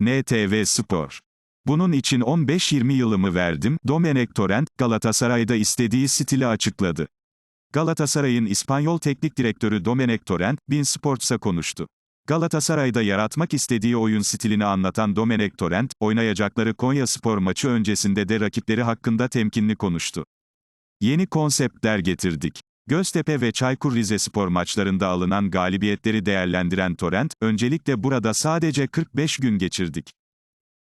NTV Spor. Bunun için 15-20 yılımı verdim, Domenech Torrent, Galatasaray'da istediği stili açıkladı. Galatasaray'ın İspanyol Teknik Direktörü Domenech Torrent, Bin Sports'a konuştu. Galatasaray'da yaratmak istediği oyun stilini anlatan Domenech Torrent, oynayacakları Konya Spor maçı öncesinde de rakipleri hakkında temkinli konuştu. Yeni konseptler getirdik. Göztepe ve Çaykur Rizespor maçlarında alınan galibiyetleri değerlendiren Torrent, öncelikle burada sadece 45 gün geçirdik.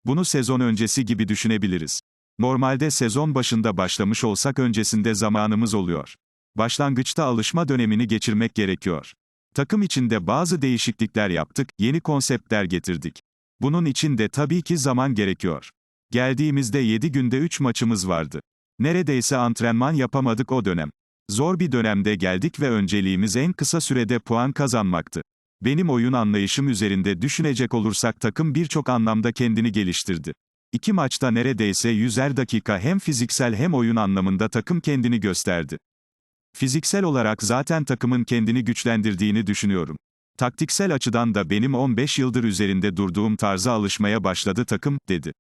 Bunu sezon öncesi gibi düşünebiliriz. Normalde sezon başında başlamış olsak öncesinde zamanımız oluyor. Başlangıçta alışma dönemini geçirmek gerekiyor. Takım içinde bazı değişiklikler yaptık, yeni konseptler getirdik. Bunun için de tabii ki zaman gerekiyor. Geldiğimizde 7 günde 3 maçımız vardı. Neredeyse antrenman yapamadık o dönem. Zor bir dönemde geldik ve önceliğimiz en kısa sürede puan kazanmaktı. Benim oyun anlayışım üzerinde düşünecek olursak takım birçok anlamda kendini geliştirdi. İki maçta neredeyse yüzer dakika hem fiziksel hem oyun anlamında takım kendini gösterdi. Fiziksel olarak zaten takımın kendini güçlendirdiğini düşünüyorum. Taktiksel açıdan da benim 15 yıldır üzerinde durduğum tarza alışmaya başladı takım, dedi.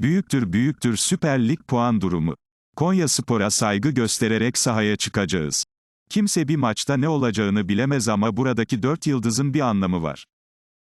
Büyüktür büyüktür Süper Lig puan durumu. Konya Spor'a saygı göstererek sahaya çıkacağız. Kimse bir maçta ne olacağını bilemez ama buradaki dört yıldızın bir anlamı var.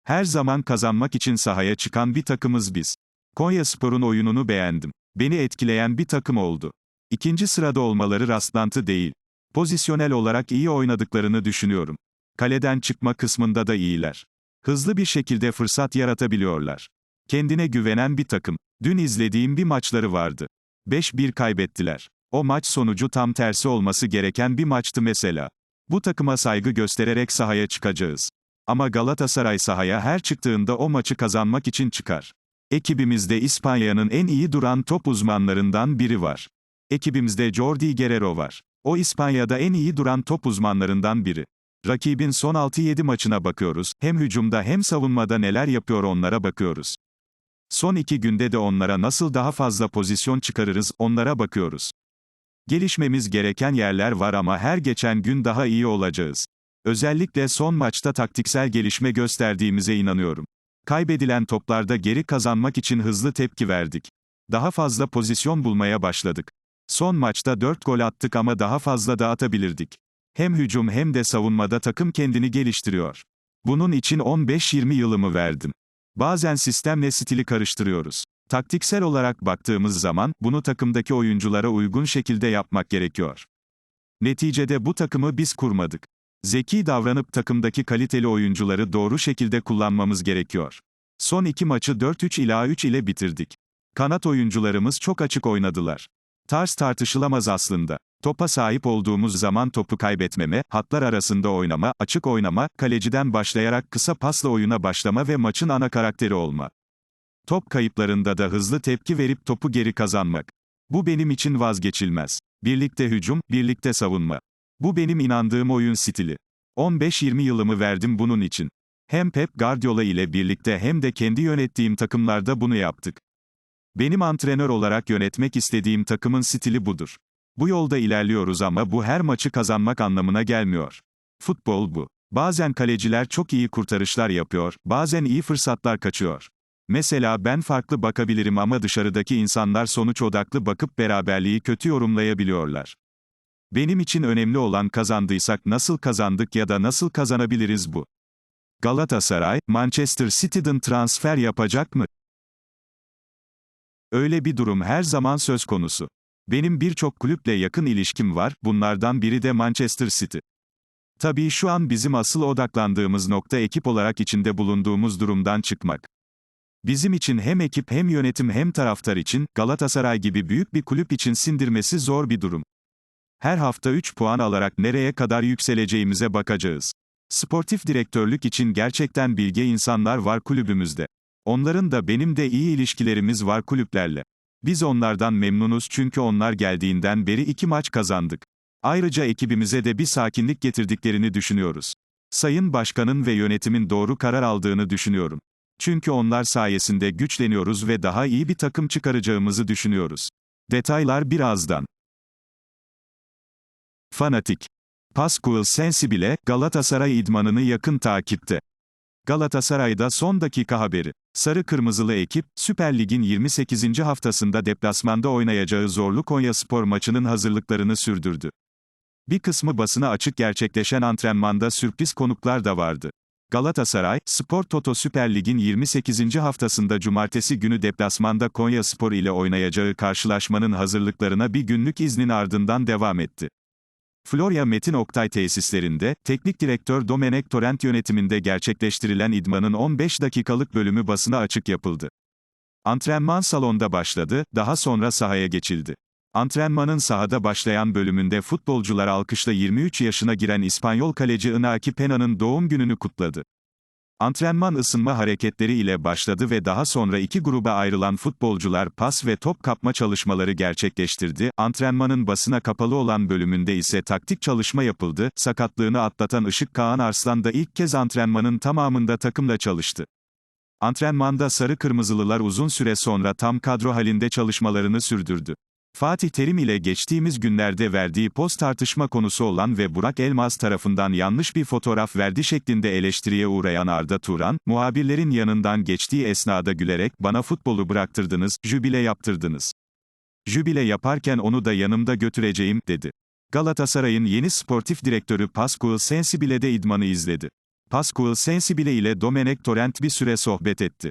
Her zaman kazanmak için sahaya çıkan bir takımız biz. Konya Spor'un oyununu beğendim. Beni etkileyen bir takım oldu. İkinci sırada olmaları rastlantı değil. Pozisyonel olarak iyi oynadıklarını düşünüyorum. Kaleden çıkma kısmında da iyiler. Hızlı bir şekilde fırsat yaratabiliyorlar. Kendine güvenen bir takım. Dün izlediğim bir maçları vardı. 5-1 kaybettiler. O maç sonucu tam tersi olması gereken bir maçtı mesela. Bu takıma saygı göstererek sahaya çıkacağız. Ama Galatasaray sahaya her çıktığında o maçı kazanmak için çıkar. Ekibimizde İspanya'nın en iyi duran top uzmanlarından biri var. Ekibimizde Jordi Guerrero var. O İspanya'da en iyi duran top uzmanlarından biri. Rakibin son 6-7 maçına bakıyoruz, hem hücumda hem savunmada neler yapıyor onlara bakıyoruz. Son iki günde de onlara nasıl daha fazla pozisyon çıkarırız, onlara bakıyoruz. Gelişmemiz gereken yerler var ama her geçen gün daha iyi olacağız. Özellikle son maçta taktiksel gelişme gösterdiğimize inanıyorum. Kaybedilen toplarda geri kazanmak için hızlı tepki verdik. Daha fazla pozisyon bulmaya başladık. Son maçta 4 gol attık ama daha fazla da atabilirdik. Hem hücum hem de savunmada takım kendini geliştiriyor. Bunun için 15-20 yılımı verdim. Bazen sistemle stili karıştırıyoruz. Taktiksel olarak baktığımız zaman, bunu takımdaki oyunculara uygun şekilde yapmak gerekiyor. Neticede bu takımı biz kurmadık. Zeki davranıp takımdaki kaliteli oyuncuları doğru şekilde kullanmamız gerekiyor. Son iki maçı 4-3 ila 3 ile bitirdik. Kanat oyuncularımız çok açık oynadılar. Tarz tartışılamaz aslında. Topa sahip olduğumuz zaman topu kaybetmeme, hatlar arasında oynama, açık oynama, kaleciden başlayarak kısa pasla oyuna başlama ve maçın ana karakteri olma. Top kayıplarında da hızlı tepki verip topu geri kazanmak. Bu benim için vazgeçilmez. Birlikte hücum, birlikte savunma. Bu benim inandığım oyun stili. 15-20 yılımı verdim bunun için. Hem Pep Guardiola ile birlikte hem de kendi yönettiğim takımlarda bunu yaptık. Benim antrenör olarak yönetmek istediğim takımın stili budur. Bu yolda ilerliyoruz ama bu her maçı kazanmak anlamına gelmiyor. Futbol bu. Bazen kaleciler çok iyi kurtarışlar yapıyor, bazen iyi fırsatlar kaçıyor. Mesela ben farklı bakabilirim ama dışarıdaki insanlar sonuç odaklı bakıp beraberliği kötü yorumlayabiliyorlar. Benim için önemli olan kazandıysak nasıl kazandık ya da nasıl kazanabiliriz bu. Galatasaray, Manchester City'den transfer yapacak mı? Öyle bir durum her zaman söz konusu. Benim birçok kulüple yakın ilişkim var, bunlardan biri de Manchester City. Tabii şu an bizim asıl odaklandığımız nokta ekip olarak içinde bulunduğumuz durumdan çıkmak. Bizim için hem ekip hem yönetim hem taraftar için, Galatasaray gibi büyük bir kulüp için sindirmesi zor bir durum. Her hafta 3 puan alarak nereye kadar yükseleceğimize bakacağız. Sportif direktörlük için gerçekten bilge insanlar var kulübümüzde. Onların da benim de iyi ilişkilerimiz var kulüplerle. Biz onlardan memnunuz çünkü onlar geldiğinden beri iki maç kazandık. Ayrıca ekibimize de bir sakinlik getirdiklerini düşünüyoruz. Sayın Başkanın ve yönetimin doğru karar aldığını düşünüyorum. Çünkü onlar sayesinde güçleniyoruz ve daha iyi bir takım çıkaracağımızı düşünüyoruz. Detaylar birazdan. Fanatik. Pascual Sensibile, Galatasaray idmanını yakın takipte. Galatasaray'da son dakika haberi. Sarı Kırmızılı ekip, Süper Lig'in 28. haftasında deplasmanda oynayacağı zorlu Konyaspor maçının hazırlıklarını sürdürdü. Bir kısmı basına açık gerçekleşen antrenmanda sürpriz konuklar da vardı. Galatasaray, Spor Toto Süper Lig'in 28. haftasında cumartesi günü deplasmanda Konyaspor ile oynayacağı karşılaşmanın hazırlıklarına bir günlük iznin ardından devam etti. Florya Metin Oktay tesislerinde, teknik direktör Domenek Torrent yönetiminde gerçekleştirilen idmanın 15 dakikalık bölümü basına açık yapıldı. Antrenman salonda başladı, daha sonra sahaya geçildi. Antrenmanın sahada başlayan bölümünde futbolcular alkışla 23 yaşına giren İspanyol kaleci Inaki Pena'nın doğum gününü kutladı. Antrenman ısınma hareketleri ile başladı ve daha sonra iki gruba ayrılan futbolcular pas ve top kapma çalışmaları gerçekleştirdi. Antrenmanın basına kapalı olan bölümünde ise taktik çalışma yapıldı. Sakatlığını atlatan Işık Kaan Arslan da ilk kez antrenmanın tamamında takımla çalıştı. Antrenmanda sarı kırmızılılar uzun süre sonra tam kadro halinde çalışmalarını sürdürdü. Fatih Terim ile geçtiğimiz günlerde verdiği post tartışma konusu olan ve Burak Elmaz tarafından yanlış bir fotoğraf verdi şeklinde eleştiriye uğrayan Arda Turan, muhabirlerin yanından geçtiği esnada gülerek, bana futbolu bıraktırdınız, jübile yaptırdınız. Jübile yaparken onu da yanımda götüreceğim, dedi. Galatasaray'ın yeni sportif direktörü Pascual Sensibile de idmanı izledi. Pascual Sensibile ile Domenech Torrent bir süre sohbet etti.